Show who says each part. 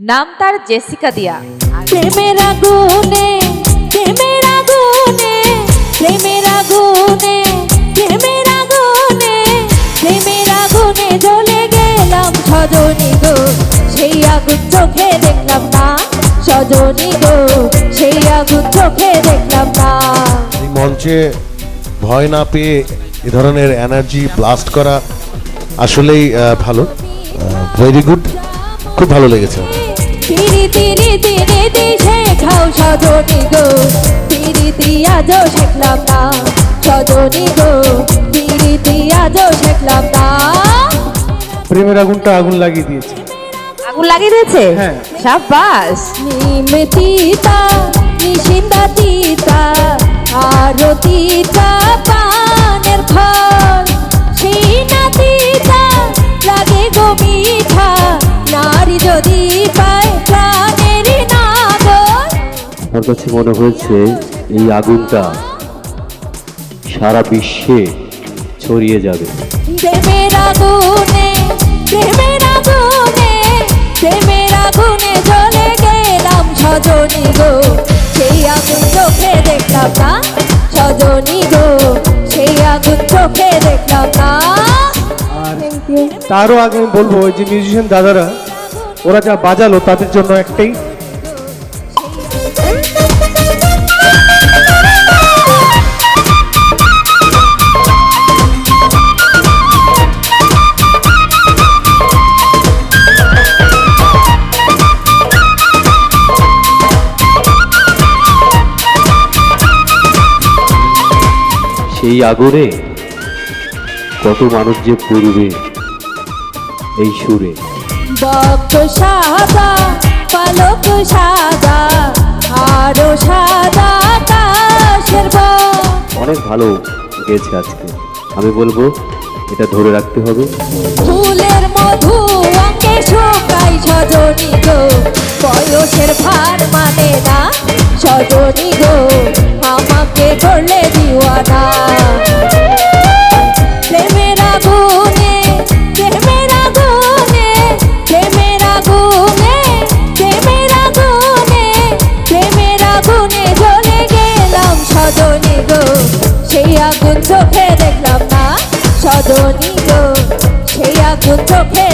Speaker 1: নাম তার জেসিকা দিয়া।
Speaker 2: প্রেমের আগুনে প্রেমের আগুনে প্রেমের আগুনে প্রেমের আগুনে প্রেমের আগুনে জ্বলে গেলাম সজনী গো। সেই আগুন চোখে দেখলাম না সজনী গো। সেই আগুন চোখে দেখলাম না।
Speaker 3: মঞ্চে ভয় না পেয়ে এ ধরনের এনার্জি ব্লাস্ট করা আসলেই ভালো। ভেরি গুড খুব ভালো লেগেছে। আমার।
Speaker 2: তিরি তিরি তিরি তি শেখাও গো। তিরি তি শেখলাম না সজনী গো। তিরি তি শেখলাম না।
Speaker 4: প্রেমের আগুনটা আগুন লাগিয়ে দিয়েছে।
Speaker 1: আগুন লাগিয়ে দিয়েছে?
Speaker 4: হ্যাঁ।
Speaker 1: সাবাস
Speaker 2: নিমে তিতা নিশিন্দা তিতা আরও তিতা
Speaker 5: আমার কাছে মনে হয়েছে এই আগুনটা সারা বিশ্বে ছড়িয়ে যাবে?
Speaker 2: প্রেমের আগুনে প্রেমের আগুনে প্রেমের আগুনে জ্বলে গেলাম সজনী গো। সেই আগুন চোখে দেখলাম না সজনী গো। সেই আগুন চোখে দেখলাম না।
Speaker 4: তারও আগে বলব ওই যে মিউজিশিয়ান দাদারা ওরা যা বাজালো তাদের জন্য একটাই
Speaker 5: সেই আগুনে কত মানুষ যে পড়বে এই সুরে।
Speaker 2: সাদা পালক সাদা আরও সাদা
Speaker 5: অনেক ভালো গেছে আজকে। আমি বলব এটা ধরে রাখতে হবে।
Speaker 2: ফুলের মধু অঙ্গে শোকাই সজনী গো। বয়সের ভার মানে না সজনী গো। আমাকে করলে দিওয়ানা? প্রেমের আগুনে প্রেমের আগুনে প্রেমের আগুনে প্রেমের গেলাম গো। সেই আগুন চোখে দেখলাম না চোখে